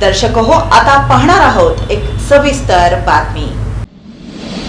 दर्शक हो आता पाहणार आहोत एक सविस्तर बातमी.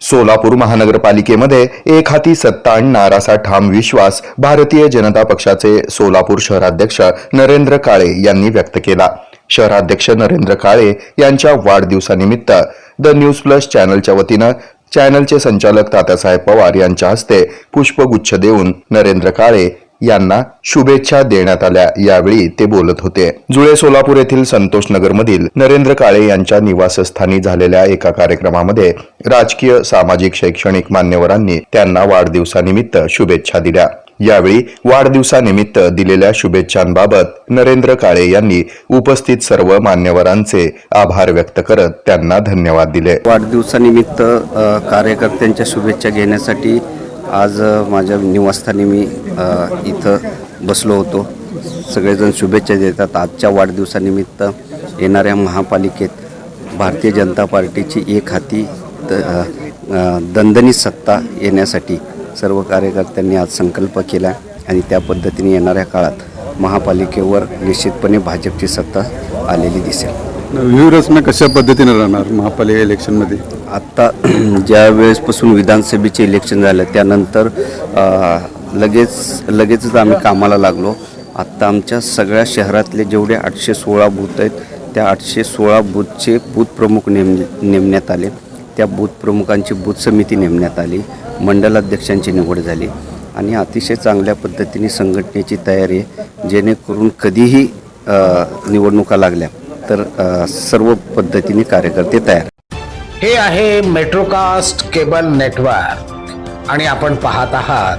सोलापूर महानगरपालिकेमध्ये एक हाती सत्ता आणणार असा ठाम विश्वास भारतीय जनता पक्षाचे सोलापूर शहराध्यक्ष नरेंद्र काळे यांनी व्यक्त केला. शहराध्यक्ष नरेंद्र काळे यांच्या वाढदिवसानिमित्त द न्यूज प्लस चॅनलच्या वतीनं चॅनलचे संचालक तात्यासाहेब पवार यांच्या हस्ते पुष्पगुच्छ देऊन नरेंद्र काळे यांना शुभेच्छा देण्यात आल्या. यावेळी ते बोलत होते. जुळे सोलापूर येथील संतोष नगरमधील नरेंद्र काळे यांच्या निवासस्थानी झालेल्या एका कार्यक्रमामध्ये राजकीय सामाजिक शैक्षणिक मान्यवरांनी त्यांना वाढदिवसानिमित्त शुभेच्छा दिल्या. यावेळी वाढदिवसानिमित्त दिलेल्या शुभेच्छांबाबत नरेंद्र काळे यांनी उपस्थित सर्व मान्यवरांचे आभार व्यक्त करत त्यांना धन्यवाद दिले. वाढदिवसानिमित्त कार्यकर्त्यांच्या शुभेच्छा घेण्यासाठी आज माझ्या निवासस्थानी मी इथं बसलो होतो. सगळेजण शुभेच्छा देतात. आजच्या वाढदिवसानिमित्त येणाऱ्या महापालिकेत भारतीय जनता पार्टीची एक हाती द अ, अ, दणदणीत सत्ता येण्यासाठी सर्व कार्यकर्त्यांनी आज संकल्प केला आणि त्या पद्धतीने येणाऱ्या काळात महापालिकेवर निश्चितपणे भाजपची सत्ता आलेली दिसेल. व्यूहरचना कशा पद्धतीने राहणार महापालिका इलेक्शनमध्ये? आत्ता ज्या वेळेसपासून विधानसभेचे इलेक्शन झालं त्यानंतर लगेच लगेचच आम्ही कामाला लागलो. आत्ता आमच्या सगळ्या शहरातले जेवढे आठशे सोळा बूथ आहेत त्या आठशे सोळा बूथचे बूथ प्रमुख नेम नेमण्यात आले. त्या बूथ प्रमुखांची बूथ समिती नेमण्यात आली. मंडलाध्यक्षांची निवड झाली. आणि अतिशय चांगल्या पद्धतीने संघटनेची तयारी आहे. जेणेकरून कधीही निवडणुका लागल्या तर सर्व पद्धतीने कार्यकर्ते तयार. हे आहे मेट्रोकास्ट केबल नेटवर्क. आणि आपण पाहत आहात